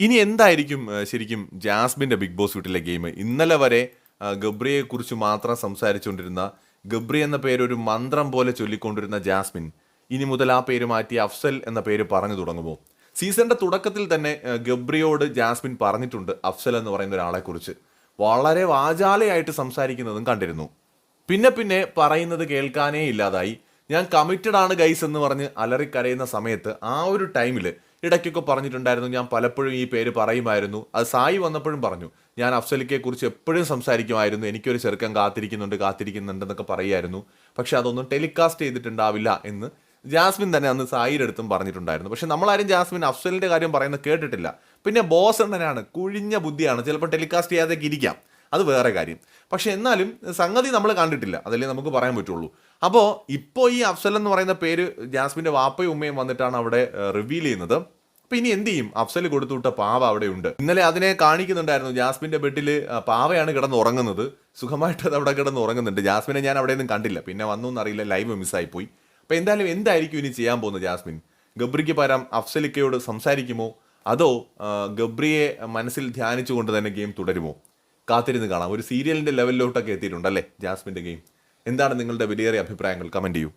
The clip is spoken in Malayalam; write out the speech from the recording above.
ഇനി എന്തായിരിക്കും ശരിക്കും ജാസ്മിന്റെ ബിഗ് ബോസ് വീട്ടിലെ ഗെയിം? ഇന്നലെ വരെ ഗബ്രിയെക്കുറിച്ച് കുറിച്ച് മാത്രം സംസാരിച്ചുകൊണ്ടിരുന്ന ഗബ്രി എന്ന പേര് ഒരു മന്ത്രം പോലെ ചൊല്ലിക്കൊണ്ടിരുന്ന ജാസ്മിൻ ഇനി മുതൽ ആ പേര് മാറ്റി അഫ്സൽ എന്ന പേര് പറഞ്ഞു തുടങ്ങുമോ? സീസണിന്റെ തുടക്കത്തിൽ തന്നെ ഗബ്രിയോട് ജാസ്മിൻ പറഞ്ഞിട്ടുണ്ട് അഫ്സൽ എന്ന് പറയുന്ന ഒരാളെക്കുറിച്ച്. വളരെ വാചാലയായിട്ട് സംസാരിക്കുന്നതും കണ്ടിരുന്നു. പിന്നെ പിന്നെ പറയുന്നത് കേൾക്കാനേ ഇല്ലാതായി. ഞാൻ കമ്മിറ്റഡ് ആണ് ഗൈസ് എന്ന് പറഞ്ഞ് അലറിക്കരയുന്ന സമയത്ത് ആ ഒരു ടൈമിൽ ഇടയ്ക്കൊക്കെ പറഞ്ഞിട്ടുണ്ടായിരുന്നു ഞാൻ പലപ്പോഴും ഈ പേര് പറയുമായിരുന്നു. അത് സായി വന്നപ്പോഴും പറഞ്ഞു. ഞാൻ അഫ്സലിക്കെ കുറിച്ച് എപ്പോഴും സംസാരിക്കുമായിരുന്നു. എനിക്കൊരു ചെറുക്കൻ കാത്തിരിക്കുന്നുണ്ട് കാത്തിരിക്കുന്നുണ്ടെന്നൊക്കെ പറയുമായിരുന്നു. പക്ഷെ അതൊന്നും ടെലികാസ്റ്റ് ചെയ്തിട്ടുണ്ടാവില്ല എന്ന് ജാസ്മിൻ തന്നെ അന്ന് സായിയുടെ അടുത്തും പറഞ്ഞിട്ടുണ്ടായിരുന്നു. പക്ഷെ നമ്മളാരും ജാസ്മിൻ അഫ്സലിന്റെ കാര്യം പറയുന്നത് കേട്ടിട്ടില്ല. പിന്നെ ബോസ് എണ്ണനാണ് കുഴിഞ്ഞ ബുദ്ധിയാണ്. ചിലപ്പോൾ ടെലികാസ്റ്റ് ചെയ്യാതൊക്കെ ഇരിക്കാം. അത് വേറെ കാര്യം. പക്ഷെ എന്നാലും സംഗതി നമ്മൾ കണ്ടിട്ടില്ല. അതല്ലേ നമുക്ക് പറയാൻ പറ്റുള്ളൂ. അപ്പോൾ ഇപ്പോൾ ഈ അഫ്സൽ എന്ന് പറയുന്ന പേര് ജാസ്മിന്റെ വാപ്പയും ഉമ്മയും വന്നിട്ടാണ് അവിടെ റിവീൽ ചെയ്യുന്നത്. അപ്പോൾ ഇനി എന്ത് ചെയ്യും? അഫ്സൽ കൊടുത്തുവിട്ട പാവ അവിടെ ഉണ്ട് ഇന്നലെ അതിനെ കാണിക്കുന്നുണ്ടായിരുന്നു ജാസ്മിന്റെ ബെഡിൽ പാവയാണ് കിടന്ന് ഉറങ്ങുന്നത് സുഖമായിട്ട് അത് അവിടെ കിടന്ന് ഉറങ്ങുന്നുണ്ട് ജാസ്മിനെ ഞാൻ അവിടെ ഒന്നും കണ്ടില്ല. പിന്നെ വന്നു എന്നറിയില്ല ലൈവ് മിസ്സായി പോയി അപ്പൊ എന്തായാലും എന്തായിരിക്കും ഇനി ചെയ്യാൻ പോകുന്നത് ജാസ്മിൻ? ഗബ്രിക്ക് പകരം അഫ്സലിക്കയോട് സംസാരിക്കുമോ? അതോ ഗബ്രിയെ മനസ്സിൽ ധ്യാനിച്ചുകൊണ്ട് തന്നെ ഗെയിം തുടരുമോ? കാത്തിരുന്ന് കാണാം. ഒരു സീരിയലിന്റെ ലെവലിലോട്ടൊക്കെ എത്തിയിട്ടുണ്ടല്ലേ ജാസ്മിന്റെ ഗെയിം? എന്താണ് നിങ്ങളുടെ വിലയേറിയ അഭിപ്രായങ്ങൾ? കമന്റ് ചെയ്യൂ.